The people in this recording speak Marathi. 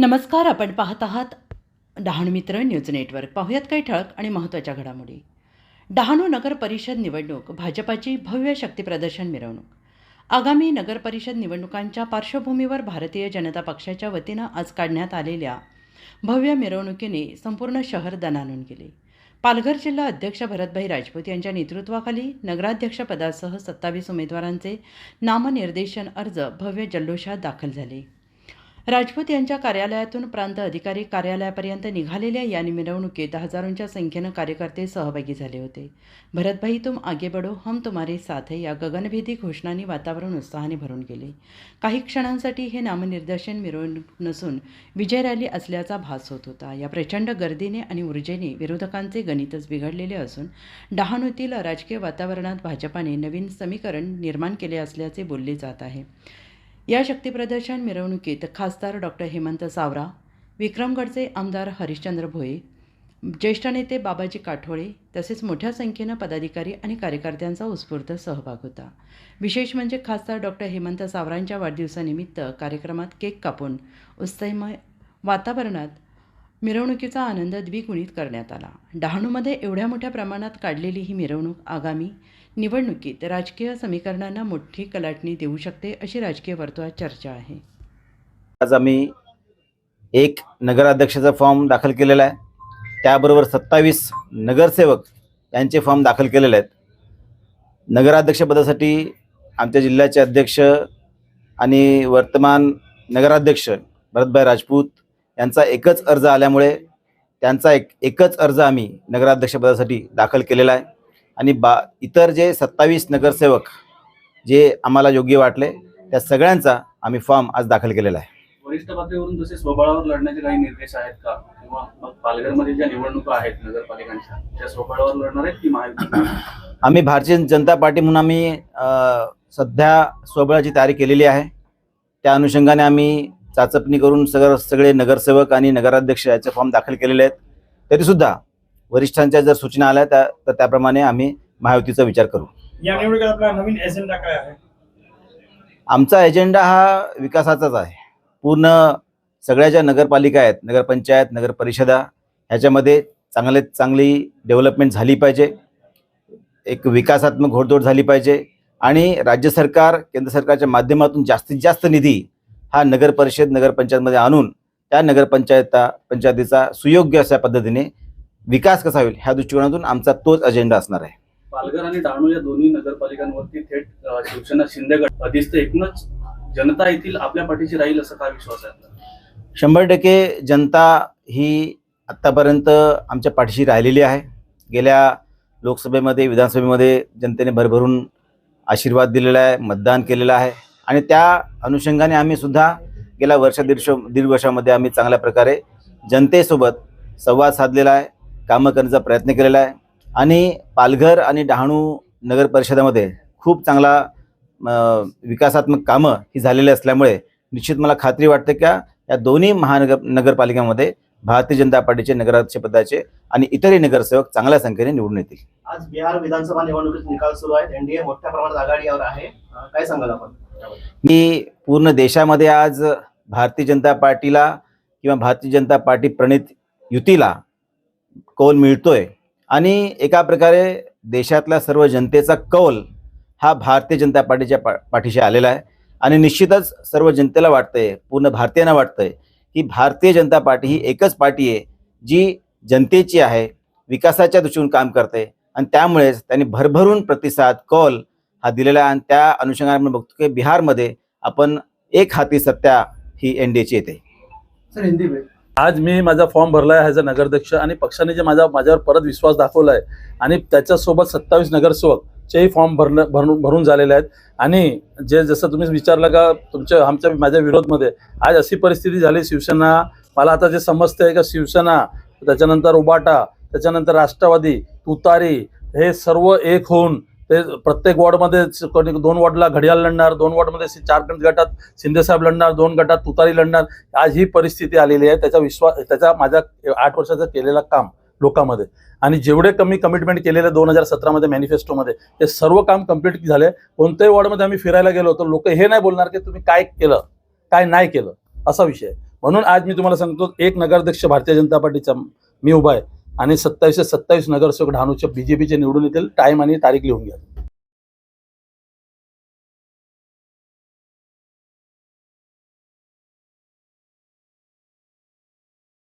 नमस्कार आपण पाहत आहात डहाणू मित्र न्यूज नेटवर्क. पाहुयात काही ठळक आणि महत्त्वाच्या घडामोडी. डहाणू नगर परिषद निवडणूक भाजपाची भव्य शक्तीप्रदर्शन मिरवणूक. आगामी नगर परिषद निवडणुकांच्या पार्श्वभूमीवर भारतीय जनता पक्षाच्या वतीनं आज काढण्यात आलेल्या भव्य मिरवणुकीने संपूर्ण शहर दणानून गेले. पालघर जिल्हा अध्यक्ष भरतभाई राजपूत यांच्या नेतृत्वाखाली नगराध्यक्षपदासह सत्तावीस उमेदवारांचे नामनिर्देशन अर्ज भव्य जल्लोषात दाखल झाले. राजपूत यांच्या कार्यालयातून प्रांत अधिकारी कार्यालयापर्यंत निघालेल्या या मिरवणुकीत हजारोंच्या संख्येनं कार्यकर्ते सहभागी झाले होते. भरतभाई तुम आगे बडो हम तुम्हारे साथ या गगनभेदी घोषणांनी वातावरण उत्साहाने भरून गेले. काही क्षणांसाठी हे नामनिर्देशन मिरवणूक नसून विजय रॅली असल्याचा भास होत होता. या प्रचंड गर्दीने आणि ऊर्जेने विरोधकांचे गणितच बिघडलेले असून डहाणूतील राजकीय वातावरणात भाजपाने नवीन समीकरण निर्माण केले असल्याचे बोलले जात आहे. या शक्तीप्रदर्शन मिरवणुकीत खासदार डॉक्टर हेमंत सावरा विक्रमगडचे आमदार हरिश्चंद्र भोये ज्येष्ठ नेते बाबाजी काठोळे तसेच मोठ्या संख्येनं पदाधिकारी आणि कार्यकर्त्यांचा उत्स्फूर्त सहभाग होता. विशेष म्हणजे खासदार डॉक्टर हेमंत सावरांच्या वाढदिवसानिमित्त कार्यक्रमात केक कापून उत्साहमय वातावरणात मिरवणुकीचा आनंद द्विगुणित करण्यात आला. डहाणूमध्ये एवढ्या मोठ्या प्रमाणात काढलेली ही मिरवणूक आगामी निवडणुकीत राजकीय समीकरणांना मोठी कलाटणी देऊ शकते अशी राजकीय वर्तुळात चर्चा आहे. आज आम्ही एक नगराध्यक्षाचा फॉर्म दाखल केलेला आहे. त्याबरोबर सत्तावीस नगरसेवक यांचे फॉर्म दाखल केलेले आहेत. नगराध्यक्षपदासाठी आमच्या जिल्ह्याचे अध्यक्ष आणि वर्तमान नगराध्यक्ष भरतभाई राजपूत यांचा एकच अर्ज आल्यामुळे त्यांचा एक एकच अर्ज आम्ही नगराध्यक्षपदासाठी दाखल केलेला आहे. आणि बा इतर जे सत्तावीस नगरसेवक जे आम्हाला योग्य वाटले त्या सगळ्यांचा आम्ही फॉर्म आज दाखल केलेला आहे. वरिष्ठ पातळीवरून जसे स्वबळावर लढण्याचे काही निर्देश आहेत का? किंवा मग पालघरमध्ये ज्या निवडणुका आहेत नगरपालिकांच्या त्या स्वबळावर लढणार आहेत की महायुती? आम्ही भारतीय जनता पार्टी म्हणून आम्ही सध्या स्वबळाची तयारी केलेली आहे. त्या अनुषंगाने आम्ही चाचपणी करून सगळं सगळे नगरसेवक आणि नगराध्यक्ष याचे फॉर्म दाखल केलेले आहेत. तरीसुद्धा वरिष्ठांच्या जर सूचना आल्या त्या तर त्याप्रमाणे आम्ही महायुतीचा विचार करू. या निवडणुकीत आपला नवीन एजेंडा काय आहे? आमचा एजेंडा हा विकासाचाच आहे. पूर्ण सगळ्या ज्या नगरपालिका आहेत नगरपंचायत नगरपरिषदा ह्याच्यामध्ये चांगले चांगली डेव्हलपमेंट झाली पाहिजे. एक विकासात्मक घोडदौड झाली पाहिजे. आणि राज्य सरकार केंद्र सरकारच्या माध्यमातून जास्तीत जास्त निधी हा नगर परिषद नगरपंचायतमध्ये आणून त्या नगरपंचायता पंचायतीचा सुयोग्य अशा पद्धतीने विकास कसा होईल ह्या दृष्टिकोनातून आमचा तोच अजेंडा असणार आहे. पालघर आणि डहाणू या दोन्ही नगरपालिकांवरती थेट शिवसेना शिंदे गट दिसतं एकूणच जनता येथील आपल्या पाठीशी राहील असा काय विश्वास आहे आपला? शंभर टक्के जनता ही आत्तापर्यंत आमच्या पाठीशी राहिलेली आहे. गेल्या लोकसभेमध्ये विधानसभेमध्ये जनतेने भरभरून आशीर्वाद दिलेला आहे मतदान केलेलं आहे. आणि त्या अनुषंगाने आम्ही सुद्धा गेल्या वर्ष दीड दीड वर्षामध्ये आम्ही चांगल्या प्रकारे जनतेसोबत संवाद साधलेला आहे कामं करण्याचा प्रयत्न केलेला आहे. आणि पालघर आणि डहाणू नगर परिषदेमध्ये खूप चांगला विकासात्मक कामं ही झालेली असल्यामुळे निश्चित मला खात्री वाटते का या दोन्ही महानगर नगरपालिकांमध्ये भारतीय जनता पार्टीचे नगराध्यक्षपदाचे आणि इतरही नगरसेवक चांगल्या संख्येने निवडून येतील. आज बिहार विधानसभा निवडणुकीत निकाल सुरू आहेत. एनडीए मोठ्या प्रमाणात आघाडीवर आहे. काय सांगाल आपण? मी पूर्ण देशामध्ये आज भारतीय जनता पार्टीला किंवा भारतीय जनता पार्टी प्रणित युतीला कौल मिळतोय. आणि एका प्रकारे देशातल्या सर्व जनतेचा कौल हा भारतीय जनता पार्टीच्या पा पाठीशी आलेला आहे. आणि निश्चितच सर्व जनतेला वाटतंय पूर्ण भारतीयांना वाटतंय की भारतीय जनता पार्टी ही एकच पार्टी आहे जी जनतेची आहे विकासाच्या दृष्टीने काम करते. आणि त्यामुळेच त्यांनी भरभरून प्रतिसाद कौल हा दिलेला आहे आणि त्या अनुषंगाने आपण बघतो की बिहारमध्ये आपण एक हाती सत्ता ही एन डी एची येते. सर हिंदी में आज मी माझा फॉर्म भरला आहे ॲज अ नगराध्यक्ष आणि पक्षाने जे माझा माझ्यावर परत विश्वास दाखवला आहे आणि त्याच्यासोबत सत्तावीस नगरसेवकचेही फॉर्म भरणं भरून भरून झालेले आहेत. आणि जे जसं तुम्ही विचारलं का तुमच्या आमच्या माझ्या विरोधमध्ये आज अशी परिस्थिती झाली शिवसेना मला आता जे समजतं आहे का शिवसेना त्याच्यानंतर उबाटा त्याच्यानंतर राष्ट्रवादी तुतारी हे सर्व एक होऊन ते प्रत्येक वॉर्डमध्ये कोणी दोन वॉर्डला घडियाल लढणार दोन वॉर्डमध्ये चार गटात शिंदेसाहेब लढणार दोन गटात तुतारी लढणार. आज ही परिस्थिती आलेली आहे. त्याचा विश्वास त्याचा माझ्या आठ वर्षाचं केलेलं काम लोकांमध्ये. आणि जेवढे कमी कमिटमेंट केलेले दोन हजार सतरामध्ये मॅनिफेस्टोमध्ये ते सर्व काम कंप्लीट झाले. कोणत्याही वॉर्डमध्ये आम्ही फिरायला गेलो तर लोक हे नाही बोलणार की तुम्ही काय केलं काय नाही केलं असा विषय म्हणून आज मी तुम्हाला सांगतो एक नगराध्यक्ष भारतीय जनता पार्टीचा मी उभा आहे. आणि सत्तावीसशे सत्तावीस नगरसेवक डहाणूच्या बीजेपीचे निवडून येतील. टाइम आणि तारीख लिहून घ्या.